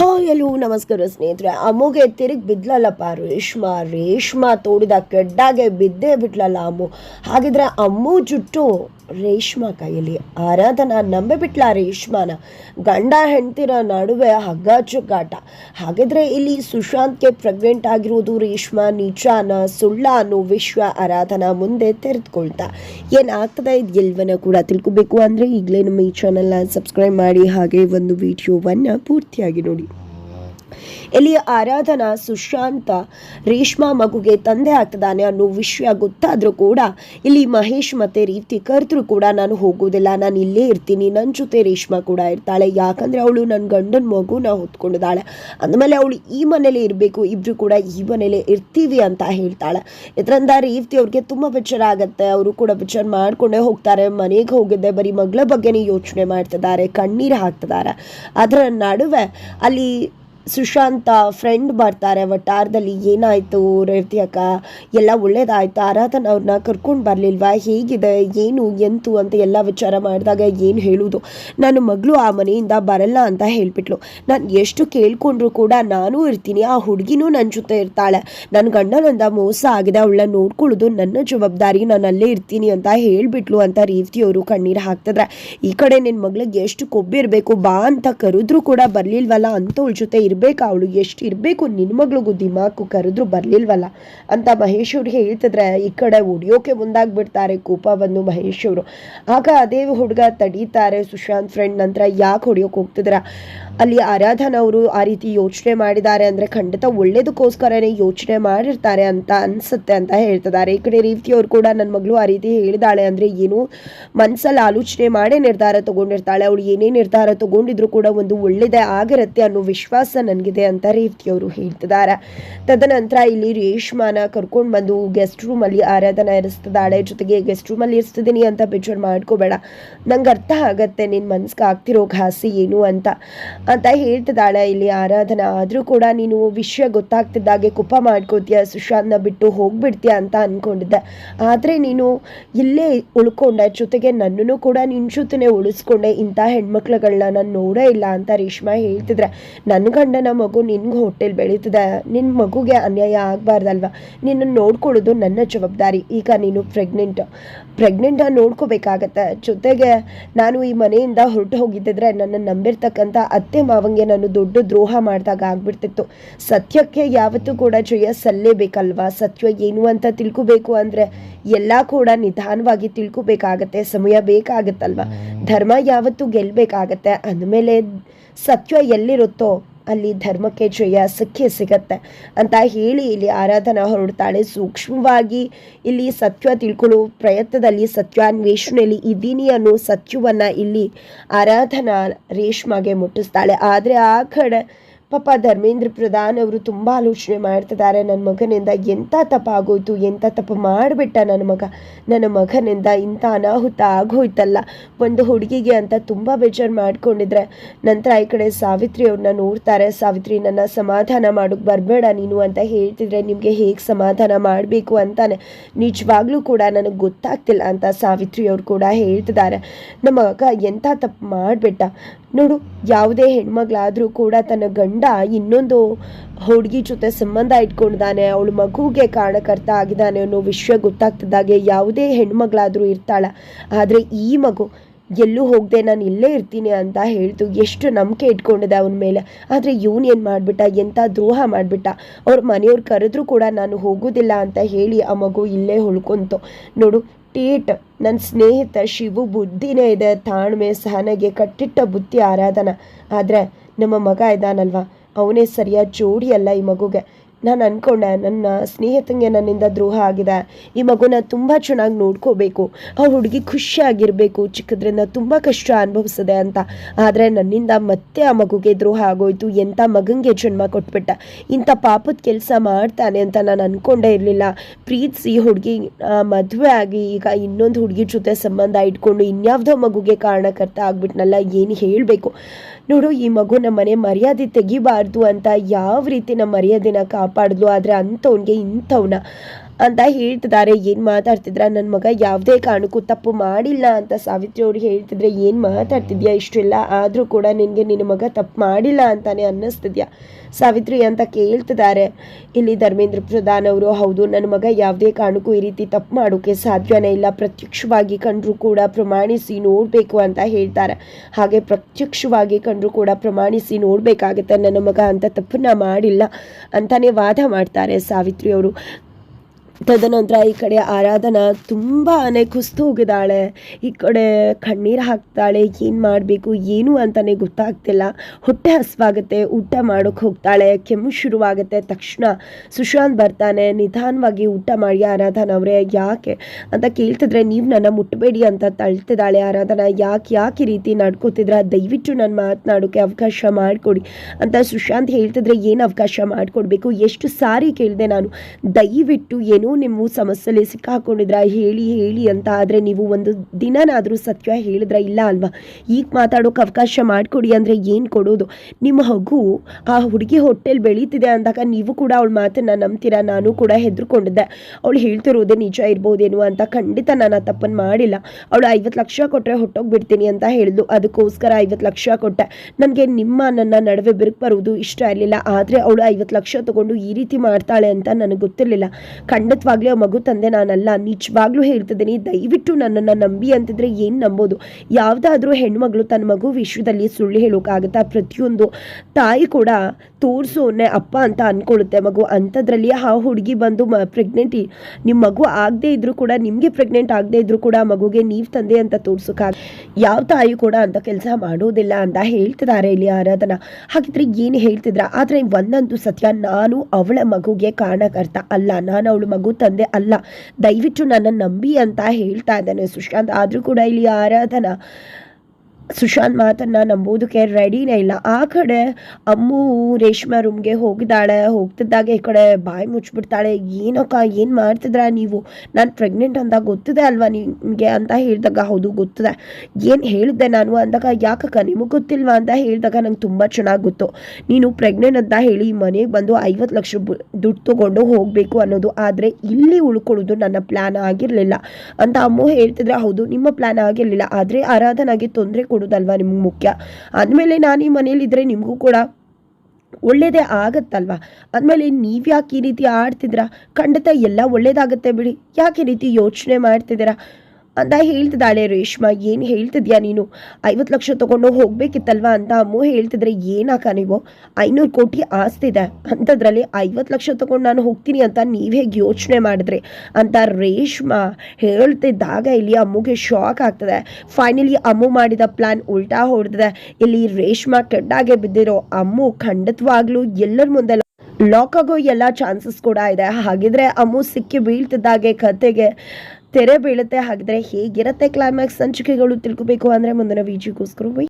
Hi ಎಲ್ಲೋ ನಮಸ್ಕಾರ ಸ್ನೇಹಿತರೆ. ಅಮ್ಮುಗೆ ತಿರುಗಿ ಬಿದ್ಲಲ್ಲಪ್ಪ ರೇಷ್ಮಾ ರೇಷ್ಮಾ ತೋಡಿದ ಕೆಡ್ಡಾಗೆ ಬಿದ್ದೇ ಬಿಟ್ಲಲ್ಲ ಅಮ್ಮು ಹಾಗಿದ್ರೆ ಅಮ್ಮು ಜುಟ್ಟು ರೇಷ್ಮಾ ಕೈಯಲ್ಲಿ. ಆರಾಧನ ನಂಬೆ ಬಿಟ್ಲ ರೇಷ್ಮಾನ. ಗಂಡ ಹೆಂಡ್ತಿರ ನಡುವೆ ಹಗ್ಗ ಚುಗ್ಗಾಟ ಹಾಗಿದ್ರೆ ಇಲ್ಲಿ ಸುಶಾಂತ್ಗೆ ಪ್ರೆಗ್ನೆಂಟ್ ಆಗಿರೋದು ರೇಷ್ಮಾ, ನಿಜಾನ ಸುಳ್ಳ ಅನ್ನೋ ವಿಶ್ವ ಆರಾಧನಾ ಮುಂದೆ ತೆರೆದುಕೊಳ್ತಾ. ಏನಾಗ್ತದೆ ಇದು ಎಲ್ವನ್ನ ಕೂಡ ತಿಳ್ಕೊಬೇಕು. ಅಂದರೆ ಈಗಲೇ ನಮ್ಮ ಈ ಚಾನಲ್ನ ಸಬ್ಸ್ಕ್ರೈಬ್ ಮಾಡಿ. ಹಾಗೆ ಒಂದು ವಿಡಿಯೋವನ್ನು ಪೂರ್ತಿಯಾಗಿ ನೋಡಿ. ಇಲ್ಲಿ ಆರಾಧನಾ ಸುಶಾಂತ ರೇಷ್ಮಾ ಮಗುಗೆ ತಂದೆ ಆಗ್ತದಾನೆ ಅನ್ನೋ ವಿಷಯ ಗೊತ್ತಾದರೂ ಕೂಡ ಇಲ್ಲಿ ಮಹೇಶ್ ಮತ್ತೆ ರೀತಿ ಕರೆದ್ರು ಕೂಡ ನಾನು ಹೋಗೋದಿಲ್ಲ ನಾನು ಇಲ್ಲೇ ಇರ್ತೀನಿ. ನನ್ನ ಜೊತೆ ರೇಷ್ಮಾ ಕೂಡ ಇರ್ತಾಳೆ. ಯಾಕಂದ್ರೆ ಅವಳು ನನ್ನ ಗಂಡನ ಮಗುನ ಹೊತ್ಕೊಂಡಿದ್ದಾಳೆ. ಅಂದಮೇಲೆ ಅವಳು ಈ ಮನೇಲಿ ಇರಬೇಕು. ಇಬ್ರು ಕೂಡ ಈ ಮನೇಲಿ ಇರ್ತೀವಿ ಅಂತ ಹೇಳ್ತಾಳೆ. ಇದರಿಂದ ರೀತಿ ಅವ್ರಿಗೆ ತುಂಬ ವಿಚಾರ ಆಗತ್ತೆ. ಅವರು ಕೂಡ ವಿಚಾರ ಮಾಡ್ಕೊಂಡೇ ಹೋಗ್ತಾರೆ. ಮನೆಗೆ ಹೋಗಿದ್ದೆ. ಬರೀ ಮಗಳ ಬಗ್ಗೆನೇ ಯೋಚನೆ ಮಾಡ್ತಿದ್ದಾರೆ. ಕಣ್ಣೀರು ಹಾಕ್ತಿದ್ದಾರೆ. ಅದರ ನಡುವೆ ಅಲ್ಲಿ ಸುಶಾಂತ ಫ್ರೆಂಡ್ ಬರ್ತಾರೆ ವಟಾರದಲ್ಲಿ ಏನಾಯಿತು ರೇವತಿ ಅಕ್ಕ? ಎಲ್ಲ ಒಳ್ಳೇದಾಯ್ತು? ಆರಾಧನ ಅವ್ರನ್ನ ಕರ್ಕೊಂಡು ಬರಲಿಲ್ವಾ? ಹೇಗಿದೆ? ಏನು, ಎಂತು ಅಂತ ಎಲ್ಲ ವಿಚಾರ ಮಾಡಿದಾಗ ಏನು ಹೇಳೋದು? ನಾನು ಮಗಳು ಆ ಮನೆಯಿಂದ ಬರಲ್ಲ ಅಂತ ಹೇಳಿಬಿಟ್ಲು. ನಾನು ಎಷ್ಟು ಕೇಳ್ಕೊಂಡ್ರು ಕೂಡ ನಾನು ಇರ್ತೀನಿ, ಆ ಹುಡುಗಿನೂ ನನ್ನ ಜೊತೆ ಇರ್ತಾಳೆ. ನನ್ನ ಗಂಡನಿಂದ ಮೋಸ ಆಗಿದೆ ಅವಳ ನೋಡ್ಕೊಳ್ಳೋದು ನನ್ನ ಜವಾಬ್ದಾರಿ, ನಾನು ಅಲ್ಲೇ ಇರ್ತೀನಿ ಅಂತ ಹೇಳಿಬಿಟ್ಲು ಅಂತ ರೇವತಿಯವರು ಕಣ್ಣೀರು ಹಾಕ್ತಿದ್ರೆ. ಈ ಕಡೆ ನಿನ್ನ ಮಗಳಿಗೆ ಎಷ್ಟು ಕೊಬ್ಬಿರಬೇಕು, ಬಾ ಅಂತ ಕರೆದ್ರೂ ಕೂಡ ಬರಲಿಲ್ವಲ್ಲ ಅಂತವಳ ಜೊತೆ ಇರಬೇಕು, ಅವಳು ಎಷ್ಟು ಇರಬೇಕು ನಿನ್ನ ಮಗಳಿಗೂ ದಿಮಾಕು ಕರೆದ್ರು ಬರಲಿಲ್ವಲ್ಲ? ಅಂತ ಮಹೇಶ್ ಅವ್ರಿಗೆ ಹೇಳ್ತಿದ್ರೆ ಈ ಕಡೆ ಹೊಡಿಯೋಕೆ ಮುಂದಾಗ್ಬಿಡ್ತಾರೆ ಕೋಪ ಬಂದು ಮಹೇಶ್ ಅವರು. ಆಗ ಅದೇ ಹುಡುಗ ತಡೀತಾರೆ ಸುಶಾಂತ್ ಫ್ರೆಂಡ್ ನಂತರ ಯಾಕೆ ಹೊಡಿಯೋಕೆ ಹೋಗ್ತಿದ್ರ ಅಲ್ಲಿ ಆರಾಧನ ಅವರು ಆ ರೀತಿ ಯೋಚನೆ ಮಾಡಿದ್ದಾರೆ ಅಂದರೆ ಖಂಡಿತ ಒಳ್ಳೇದಕ್ಕೋಸ್ಕರನೇ ಯೋಚನೆ ಮಾಡಿರ್ತಾರೆ ಅಂತ ಅನಿಸುತ್ತೆ ಅಂತ ಹೇಳ್ತಿದ್ದಾರೆ. ಈ ಕಡೆ ಅವರು ಕೂಡ ನನ್ನ ಮಗಳು ಆ ರೀತಿ ಹೇಳಿದಾಳೆ ಅಂದರೆ ಏನು ಮನಸ್ಸಲ್ಲಿ ಆಲೋಚನೆ ಮಾಡೇ ನಿರ್ಧಾರ ತಗೊಂಡಿರ್ತಾಳೆ. ಅವಳು ಏನೇ ನಿರ್ಧಾರ ತಗೊಂಡಿದ್ರು ಕೂಡ ಒಂದು ಒಳ್ಳೆಯದೇ ಆಗಿರುತ್ತೆ ಅನ್ನೋ ವಿಶ್ವಾಸ ನನಗಿದೆ ಅಂತ ರೀತಿಯವರು ಹೇಳ್ತಿದ್ದಾರೆ. ತದನಂತರ ಇಲ್ಲಿ ರೇಷ್ಮಾನ ಕರ್ಕೊಂಡು ಬಂದು ಗೆಸ್ಟ್ ರೂಮಲ್ಲಿ ಆರಾಧನ ಇರಿಸ್ತಿದ್ದಾಳೆ. ಜೊತೆಗೆ ಗೆಸ್ಟ್ ರೂಮಲ್ಲಿ ಇರಿಸ್ತಿದ್ದೀನಿ ಅಂತ ಬೇಜಾರು ಮಾಡ್ಕೋಬೇಡ. ನಂಗೆ ಅರ್ಥ ಆಗತ್ತೆ ನಿನ್ನ ಮನ್ಸಿಗೆ ಆಗ್ತಿರೋ ಘಾಸಿ ಏನು ಅಂತ. ಅಂತ ಹೇಳ್ತಿದ್ದಾಳೆ. ಇಲ್ಲಿ ಆರಾಧನಾ, ಆದರೂ ಕೂಡ ನೀನು ವಿಷಯ ಗೊತ್ತಾಗ್ತಿದ್ದಾಗೆ ಕುಪ ಮಾಡ್ಕೋತೀಯ, ಸುಶಾಂತ್ನ ಬಿಟ್ಟು ಹೋಗ್ಬಿಡ್ತೀಯ ಅಂತ ಅಂದ್ಕೊಂಡಿದ್ದೆ ಆದರೆ ನೀನು ಇಲ್ಲೇ ಉಳ್ಕೊಂಡೆ, ಜೊತೆಗೆ ನನ್ನನ್ನು ಕೂಡ ನಿನ್ನ ಜೊತೆನೆ ಉಳಿಸ್ಕೊಂಡೆ. ಇಂಥ ಹೆಣ್ಮಕ್ಳುಗಳನ್ನ ನಾನು ನೋಡೇ ಇಲ್ಲ ಅಂತ ರೇಷ್ಮಾ ಹೇಳ್ತಿದ್ರೆ. ನನ್ನ ಗಂಡನ ಮಗು ನಿನ್ಗೆ ಹೋಟೆಲ್ ಬೆಳೀತದೆ. ನಿನ್ನ ಮಗುಗೆ ಅನ್ಯಾಯ ಆಗಬಾರ್ದಲ್ವ? ನಿನ್ನನ್ನು ನೋಡ್ಕೊಳ್ಳೋದು ನನ್ನ ಜವಾಬ್ದಾರಿ. ಈಗ ನೀನು ಪ್ರೆಗ್ನೆಂಟ್ ಪ್ರೆಗ್ನೆಂಟ ನೋಡ್ಕೋಬೇಕಾಗತ್ತೆ. ಜೊತೆಗೆ ನಾನು ಈ ಮನೆಯಿಂದ ಹೊರಟು ಹೋಗಿದ್ದಿದ್ರೆ ನನ್ನ ನಂಬಿರ್ತಕ್ಕಂಥ ಅತ್ತೆ ಮಾವಂಗೆ ನಾನು ದೊಡ್ಡ ದ್ರೋಹ ಮಾಡಿದಾಗ ಆಗ್ಬಿಡ್ತಿತ್ತು. ಸತ್ಯಕ್ಕೆ ಯಾವತ್ತೂ ಕೂಡ ಜಯ ಸಲ್ಲೇಬೇಕಲ್ವಾ? ಸತ್ಯ ಏನು ಅಂತ ತಿಳ್ಕೊಬೇಕು ಅಂದರೆ ಎಲ್ಲ ಕೂಡ ನಿಧಾನವಾಗಿ ತಿಳ್ಕೊಬೇಕಾಗತ್ತೆ. ಸಮಯ ಬೇಕಾಗತ್ತಲ್ವಾ? ಧರ್ಮ ಯಾವತ್ತೂ ಗೆಲ್ಲಬೇಕಾಗತ್ತೆ ಅಂದಮೇಲೆ ಸತ್ಯ ಎಲ್ಲಿರುತ್ತೋ ಅಲ್ಲಿ ಧರ್ಮಕ್ಕೆ ಜಯ ಸಿಕ್ಕೇ ಸಿಗತ್ತೆ ಅಂತ ಹೇಳಿ ಇಲ್ಲಿ ಆರಾಧನಾ ಹೊರಡ್ತಾಳೆ. ಸೂಕ್ಷ್ಮವಾಗಿ ಇಲ್ಲಿ ಸತ್ಯ ತಿಳ್ಕೊಳ್ಳೋ ಪ್ರಯತ್ನದಲ್ಲಿ ಸತ್ಯಾನ್ವೇಷಣೆಯಲ್ಲಿ ಇದ್ದೀನಿ ಅನ್ನೋ ಸತ್ಯವನ್ನು ಇಲ್ಲಿ ಆರಾಧನಾ ರೇಷ್ಮಾಗೆ ಮುಟ್ಟಿಸ್ತಾಳೆ. ಆದರೆ ಆ ಕಡೆ ಪಾಪ ಧರ್ಮೇಂದ್ರ ಪ್ರಧಾನ್ ಅವರು ತುಂಬ ಆಲೋಚನೆ ಮಾಡ್ತಿದ್ದಾರೆ. ನನ್ನ ಮಗನಿಂದ ಎಂಥ ತಪ್ಪಾಗೋಯ್ತು ಎಂಥ ತಪ್ಪು ಮಾಡಿಬಿಟ್ಟ ನನ್ನ ಮಗ? ನನ್ನ ಮಗನಿಂದ ಇಂಥ ಅನಾಹುತ ಆಗೋಯ್ತಲ್ಲ? ಒಂದು ಹುಡುಗಿಗೆ ಅಂತ ತುಂಬ ಬೇಜಾರು ಮಾಡ್ಕೊಂಡಿದ್ರೆ, ನಂತರ ಈ ಕಡೆ ಸಾವಿತ್ರಿ ಅವ್ರನ್ನ ನೋಡ್ತಾರೆ. ಸಾವಿತ್ರಿ, ನನ್ನ ಸಮಾಧಾನ ಮಾಡೋಕ್ಕೆ ಬರಬೇಡ ನೀನು ಅಂತ ಹೇಳ್ತಿದ್ರೆ ನಿಮಗೆ ಹೇಗೆ ಸಮಾಧಾನ ಮಾಡಬೇಕು ಅಂತಾನೆ. ನಿಜವಾಗ್ಲೂ ಕೂಡ ನನಗೆ ಗೊತ್ತಾಗ್ತಿಲ್ಲ ಅಂತ ಸಾವಿತ್ರಿ ಅವ್ರು ಕೂಡ ಹೇಳ್ತಿದ್ದಾರೆ. ನಮ್ಮ ಮಗ ಎಂಥ ತಪ್ಪು ಮಾಡಿಬಿಟ್ಟ? ನೋಡು, ಯಾವುದೇ ಹೆಣ್ಮಗಳಾದರೂ ಕೂಡ ತನ್ನ ಗಂಡ ಇನ್ನೊಂದು ಹುಡುಗಿ ಜೊತೆ ಸಂಬಂಧ ಇಟ್ಕೊಂಡಿದ್ದಾನೆ. ಅವಳು ಮಗುಗೆ ಕಾರಣಕರ್ತ ಆಗಿದ್ದಾನೆ ಅನ್ನೋ ವಿಷಯ ಗೊತ್ತಾಗ್ತಿದ್ದಾಗೆ. ಯಾವುದೇ ಹೆಣ್ಮಗಳಾದರೂ ಇರ್ತಾಳ. ಆದರೆ ಈ ಮಗು ಎಲ್ಲೂ ಹೋಗದೆ ನಾನು ಇಲ್ಲೇ ಇರ್ತೀನಿ ಅಂತ ಹೇಳ್ತು ಎಷ್ಟು ನಂಬಿಕೆ ಇಟ್ಕೊಂಡಿದೆ ಅವನ ಮೇಲೆ. ಆದರೆ ಇವನು ಏನು ಮಾಡಿಬಿಟ್ಟ? ಎಂಥ ದ್ರೋಹ ಮಾಡಿಬಿಟ್ಟ? ಅವ್ರ ಮನೆಯವ್ರು ಕರೆದ್ರೂ ಕೂಡ ನಾನು ಹೋಗೋದಿಲ್ಲ ಅಂತ ಹೇಳಿ ಆ ಮಗು ಇಲ್ಲೇ ಉಳ್ಕೊಂತು. ನೋಡು, ಟೇಟ್ ನನ್ನ ಸ್ನೇಹಿತ ಶಿವು ಬುದ್ಧಿನೇ ಇದೆ. ತಾಳ್ಮೆ, ಸಹನೆಗೆ ಕಟ್ಟಿಟ್ಟ ಬುದ್ಧಿ ಆರಾಧನ. ಆದರೆ ನಮ್ಮ ಮಗ ಇದ್ದಾನಲ್ವ ಅವನೇ ಸರಿಯಾದ ಜೋಡಿ ಅಲ್ಲ ಈ ಮಗುಗೆ. ನಾನು ಅಂದ್ಕೊಂಡೆ ನನ್ನ ಸ್ನೇಹಿತಂಗೆ ನನ್ನಿಂದ ದ್ರೋಹ ಆಗಿದೆ. ಈ ಮಗುನ ತುಂಬ ಚೆನ್ನಾಗಿ ನೋಡ್ಕೋಬೇಕು. ಆ ಹುಡುಗಿ ಖುಷಿಯಾಗಿರಬೇಕು. ಚಿಕ್ಕದ್ರಿಂದ ತುಂಬ ಕಷ್ಟ ಅನುಭವಿಸಿದೆ ಅಂತ. ಆದರೆ ನನ್ನಿಂದ ಮತ್ತೆ ಆ ಮಗುಗೆ ದ್ರೋಹ ಆಗೋಯ್ತು. ಎಂಥ ಮಗನಿಗೆ ಜನ್ಮ ಕೊಟ್ಬಿಟ್ಟೆ. ಇಂಥ ಪಾಪದ ಕೆಲಸ ಮಾಡ್ತಾನೆ ಅಂತ ನಾನು ಅಂದ್ಕೊಂಡೇ ಇರಲಿಲ್ಲ. ಪ್ರೀತಿಸಿ ಹುಡುಗಿ ಮದುವೆ ಆಗಿ ಈಗ ಇನ್ನೊಂದು ಹುಡುಗಿ ಜೊತೆ ಸಂಬಂಧ ಇಟ್ಕೊಂಡು ಇನ್ಯಾವುದೋ ಮಗುಗೆ ಕಾರಣಕರ್ತ ಆಗ್ಬಿಟ್ನಲ್ಲ, ಏನು ಹೇಳಬೇಕು? ನೋಡು, ಈ ಮಗು ನಮ್ಮ ಮನೆ ಮರ್ಯಾದೆ ತೆಗಿಬಾರ್ದು ಅಂತ ಯಾವ ರೀತಿ ನಮ್ಮ ಮರ್ಯಾದೆನ ಕಾಪಾಡಿದ್ಲು ಆದರೆ ಅಂಥವ್ನಿಗೆ ಇಂಥವ್ನ. ಅಂತ ಹೇಳ್ತಿದ್ದಾರೆ. ಏನು ಮಾತಾಡ್ತಿದ್ರ? ನನ್ನ ಮಗ ಯಾವುದೇ ಕಾರಣಕ್ಕೂ ತಪ್ಪು ಮಾಡಿಲ್ಲ ಅಂತ ಸಾವಿತ್ರಿ ಅವ್ರು ಹೇಳ್ತಿದ್ರೆ ಏನು ಮಾತಾಡ್ತಿದ್ಯಾ ಇಷ್ಟೆಲ್ಲ? ಆದರೂ ಕೂಡ ನಿನಗೆ ನಿನ್ನ ಮಗ ತಪ್ಪು ಮಾಡಿಲ್ಲ ಅಂತಾನೆ ಅನ್ನಿಸ್ತಿದ್ಯಾ? ಸಾವಿತ್ರಿ ಅಂತ ಕೇಳ್ತಿದ್ದಾರೆ. ಇಲ್ಲಿ ಧರ್ಮೇಂದ್ರ ಪ್ರಧಾನ್ ಅವರು, ಹೌದು ನನ್ನ ಮಗ ಯಾವುದೇ ಕಾರಣಕ್ಕೂ ಈ ರೀತಿ ತಪ್ಪು ಮಾಡೋಕ್ಕೆ ಸಾಧ್ಯನೇ ಇಲ್ಲ. ಪ್ರತ್ಯಕ್ಷವಾಗಿ ಕಂಡರೂ ಕೂಡ ಪ್ರಮಾಣಿಸಿ ನೋಡಬೇಕು ಅಂತ ಹೇಳ್ತಾರೆ. ಹಾಗೆ ಪ್ರತ್ಯಕ್ಷವಾಗಿ ಕಂಡರೂ ಕೂಡ ಪ್ರಮಾಣಿಸಿ ನೋಡಬೇಕಾಗುತ್ತೆ. ನನ್ನ ಮಗ ಅಂತ ತಪ್ಪನ್ನ ಮಾಡಿಲ್ಲ ಅಂತಾನೆ ವಾದ ಮಾಡ್ತಾರೆ ಸಾವಿತ್ರಿ ಅವರು. ತದನಂತರ ಈ ಕಡೆ ಆರಾಧನಾ ತುಂಬಾ ಕುಸ್ತು ಹೋಗಿದ್ದಾಳೆ. ಈ ಕಡೆ ಕಣ್ಣೀರು ಹಾಕ್ತಾಳೆ, ಏನು ಮಾಡಬೇಕು, ಏನು ಅಂತಲೇ ಗೊತ್ತಾಗ್ತಿಲ್ಲ. ಹೊಟ್ಟೆ ಹಸ್ವಾಗುತ್ತೆ, ಊಟ ಮಾಡೋಕ್ಕೆ ಹೋಗ್ತಾಳೆ, ಕೆಮ್ಮು ಶುರುವಾಗುತ್ತೆ. ತಕ್ಷಣ ಸುಶಾಂತ್ ಬರ್ತಾನೆ, ನಿಧಾನವಾಗಿ ಊಟ ಮಾಡಿ ಆರಾಧನಾ ಅವರೇ, ಯಾಕೆ ಅಂತ ಕೇಳ್ತಿದ್ರೆ, ನೀವು ನನ್ನ ಮುಟ್ಟಬೇಡಿ ಅಂತ ತಳ್ತಿದ್ದಾಳೆ ಆರಾಧನಾ. ಯಾಕೆ ಯಾಕೆ ರೀತಿ ನಡ್ಕೋತಿದ್ರೆ? ದಯವಿಟ್ಟು ನನ್ನ ಮಾತನಾಡೋಕ್ಕೆ ಅವಕಾಶ ಮಾಡಿಕೊಡಿ ಅಂತ ಸುಶಾಂತ್ ಹೇಳ್ತಿದ್ರೆ, ಏನು ಅವಕಾಶ ಮಾಡಿಕೊಡ್ಬೇಕು? ಎಷ್ಟು ಸಾರಿ ಕೇಳಿದೆ ನಾನು. ದಯವಿಟ್ಟು ಏನೋ ನೀವು ಸಮಸ್ಯೆಲಿ ಸಿಕ್ಕಾಕೊಂಡಿದ್ರ, ಹೇಳಿ ಹೇಳಿ ಅಂತ ಆದರೆ ನೀವು ಒಂದು ದಿನನಾದರೂ ಸತ್ಯ ಹೇಳಿದ್ರ ಇಲ್ಲ ಅಲ್ವಾ? ಈಗ ಮಾತಾಡೋಕೆ ಅವಕಾಶ ಮಾಡಿಕೊಡಿ ಅಂದರೆ ಏನು ಕೊಡೋದು? ನಿಮ್ಮ ಹಗು ಆ ಹುಡುಗಿ ಹೊಟ್ಟೆಲಿ ಬೆಳೀತಿದೆ ಅಂದಾಗ ನೀವು ಕೂಡ ಅವಳ ಮಾತನ್ನು ನಂಬ್ತೀರಾ? ನಾನು ಕೂಡ ಹೆದರ್ಕೊಂಡಿದ್ದೆ. ಅವಳು ಹೇಳ್ತಿರೋದೇ ನಿಜ ಇರ್ಬೋದೇನು ಅಂತ ಖಂಡಿತ ನಾನು ಆ ತಪ್ಪನ್ನು ಮಾಡಿಲ್ಲ. ಅವಳು ಐವತ್ತು ಲಕ್ಷ ಕೊಟ್ಟರೆ ಹೊಟ್ಟೋಗ್ಬಿಡ್ತೀನಿ ಅಂತ ಹೇಳಿದ್ಲು ಅದಕ್ಕೋಸ್ಕರ ಐವತ್ತು ಲಕ್ಷ ಕೊಟ್ಟೆ. ನನಗೆ ನಿಮ್ಮ ನನ್ನ ನಡುವೆ ಬಿರುಕು ಬರುವುದು ಇಷ್ಟ ಇರಲಿಲ್ಲ. ಆದರೆ ಅವಳು ಐವತ್ತು ಲಕ್ಷ ತಗೊಂಡು ಈ ರೀತಿ ಮಾಡ್ತಾಳೆ ಅಂತ ನನಗೆ ಗೊತ್ತಿರಲಿಲ್ಲ. ಖಂಡಿತವಾಗ್ಲೂ ಆ ಮಗು ತಂದೆ ನಾನಲ್ಲ. ನಿಜವಾಗ್ಲೂ ಹೇಳ್ತಿದ್ದೀನಿ, ದಯವಿಟ್ಟು ನನ್ನನ್ನು ನಂಬಿ ಅಂತಿದ್ರೆ ಏನು ನಂಬೋದು? ಯಾವುದಾದ್ರೂ ಹೆಣ್ಮಗಳು ತನ್ನ ಮಗು ವಿಶ್ವದಲ್ಲಿ ಸುಳ್ಳು ಹೇಳೋಕ್ಕಾಗುತ್ತಾ ಪ್ರತಿಯೊಂದು ತಾಯಿ ಕೂಡ ತೋರಿಸೋನೆ ಅಪ್ಪ ಅಂತ ಅಂದ್ಕೊಳ್ಳುತ್ತೆ ಮಗು. ಅಂಥದ್ರಲ್ಲಿ ಆ ಹುಡುಗಿ ಬಂದು ಮ ಪ್ರೆಗ್ನೆಂಟ್ ನಿಮ್ಮ ಮಗು ಆಗದೇ ಇದ್ರೂ ಕೂಡ, ನಿಮಗೆ ಪ್ರೆಗ್ನೆಂಟ್ ಆಗದೇ ಇದ್ರೂ ಕೂಡ ಮಗುಗೆ ನೀವು ತಂದೆ ಅಂತ ತೋರ್ಸೋಕ್ಕಾಗ ಯಾವ ತಾಯಿ ಕೂಡ ಅಂತ ಕೆಲಸ ಮಾಡೋದಿಲ್ಲ ಅಂತ ಹೇಳ್ತಿದ್ದಾರೆ ಇಲ್ಲಿ ಆರಾಧನ. ಹಾಗಿದ್ರೆ ಏನು ಹೇಳ್ತಿದ್ರ? ಆದರೆ ಒಂದಂತೂ ಸತ್ಯ, ನಾನು ಅವಳ ಮಗುಗೆ ಕಾರಣಕರ್ತ ಅಲ್ಲ. ನಾನು ಅವಳು ಮಗು ತಂದೆ ಅಲ್ಲ. ದಯವಿಟ್ಟು ನನ್ನ ನಂಬಿ ಅಂತ ಹೇಳ್ತಾ ಇದ್ದಾನೆ ಸುಶಾಂತ್. ಆದರೂ ಕೂಡ ಇಲ್ಲಿ ಆರಾಧನಾ ಸುಶಾಂತ್ ಮಾತನ್ನ ನಂಬೋದಕ್ಕೆ ರೆಡಿನೇ ಇಲ್ಲ. ಆ ಕಡೆ ಅಮ್ಮು ರೇಷ್ಮೆ ರೂಮ್ಗೆ ಹೋಗಿದ್ದಾಳೆ. ಹೋಗ್ತಿದ್ದಾಗ ಈ ಕಡೆ ಬಾಯಿ ಮುಚ್ಚಿಬಿಡ್ತಾಳೆ. ಏನಕ್ಕ, ಏನು ಮಾಡ್ತಿದ್ರ ನೀವು? ನಾನು ಪ್ರೆಗ್ನೆಂಟ್ ಅಂತ ಗೊತ್ತಿದೆ ಅಲ್ವಾ ನಿಮಗೆ ಅಂತ ಹೇಳಿದಾಗ, ಹೌದು ಗೊತ್ತಿದೆ. ಏನು ಹೇಳಿದೆ ನಾನು ಅಂದಾಗ, ಯಾಕಕ್ಕ ನಿಮಗೆ ಗೊತ್ತಿಲ್ವಾ ಅಂತ ಹೇಳಿದಾಗ ನಂಗೆ ತುಂಬ ಚೆನ್ನಾಗಿ ಗೊತ್ತು. ನೀನು ಪ್ರೆಗ್ನೆಂಟ್ ಅಂತ ಹೇಳಿ ಮನೆಗೆ ಬಂದು ಐವತ್ತು ಲಕ್ಷ ದುಡ್ಡು ತೊಗೊಂಡು ಹೋಗಬೇಕು ಅನ್ನೋದು. ಆದರೆ ಇಲ್ಲಿ ಉಳ್ಕೊಳ್ಳೋದು ನನ್ನ ಪ್ಲ್ಯಾನ್ ಆಗಿರಲಿಲ್ಲ. ಅಂತ ಅಮ್ಮು ಹೇಳ್ತಿದ್ರೆ, ಹೌದು, ನಿಮ್ಮ ಪ್ಲ್ಯಾನ್ ಆಗಿರಲಿಲ್ಲ. ಆದರೆ ಆರಾಧನಾಗೆ ತೊಂದರೆ ಕೊಡೋದಲ್ವಾ ನಿಮ್ಗೆ ಮುಖ್ಯ? ಅಂದಮೇಲೆ ನಾನು ಈ ಮನೇಲಿದ್ದರೆ ನಿಮಗೂ ಕೂಡ ಒಳ್ಳೇದೇ ಆಗತ್ತಲ್ವಾ? ಅಂದಮೇಲೆ ನೀವು ಯಾಕೆ ಈ ರೀತಿ ಆಡ್ತಿದ್ರ ಖಂಡಿತ ಎಲ್ಲ ಒಳ್ಳೇದಾಗುತ್ತೆ ಬಿಡಿ. ಯಾಕೆ ರೀತಿ ಯೋಚನೆ ಮಾಡ್ತಿದ್ದೀರಾ? ಅಂತ ಹೇಳ್ತಿದ್ದಾಳೆ ರೇಷ್ಮಾ, ಏನು ಹೇಳ್ತಿದ್ಯಾ ನೀನು? ಐವತ್ತು ಲಕ್ಷ ತೊಗೊಂಡು ಹೋಗ್ಬೇಕಿತ್ತಲ್ವಾ ಅಂತ ಅಮ್ಮು ಹೇಳ್ತಿದ್ರೆ ಏನಾಕ ನೀವು? ಐನೂರು ಕೋಟಿ ಆಸ್ತಿ ಇದೆ. ಅಂಥದ್ರಲ್ಲಿ ಐವತ್ತು ಲಕ್ಷ ತೊಗೊಂಡು ನಾನು ಹೋಗ್ತೀನಿ ಅಂತ ನೀವು ಹೇಗೆ ಯೋಚನೆ ಮಾಡಿದ್ರಿ? ಅಂತ ರೇಷ್ಮಾ ಹೇಳ್ತಿದ್ದಾಗ ಇಲ್ಲಿ ಅಮ್ಮುಗೆ ಶಾಕ್ ಆಗ್ತದೆ. ಫೈನಲಿ ಅಮ್ಮು ಮಾಡಿದ ಪ್ಲಾನ್ ಉಲ್ಟಾ ಹೊಡೆದಿದೆ. ಇಲ್ಲಿ ರೇಷ್ಮಾ ಕೆಡ್ಡಾಗೆ ಬಿದ್ದಿರೋ ಅಮ್ಮು ಖಂಡಿತವಾಗ್ಲೂ ಎಲ್ಲರ ಮುಂದೆ ಲಾಕ್ ಆಗೋ ಎಲ್ಲ ಚಾನ್ಸಸ್ ಕೂಡ ಇದೆ. ಹಾಗಿದ್ರೆ ಅಮ್ಮು ಸಿಕ್ಕಿ ಬೀಳ್ತಿದ್ದಾಗೆ ಕತೆಗೆ ತೆರೆ ಬೀಳುತ್ತೆ. ಹಾಗಿದ್ರೆ ಹೇಗಿರುತ್ತೆ ಕ್ಲೈಮ್ಯಾಕ್ಸ್ ಸಂಚಿಕೆಗಳು ತಿಳ್ಕೊಬೇಕು ಅಂದ್ರೆ ಮುಂದಿನ ವಿಜಿಗೋಸ್ಕರ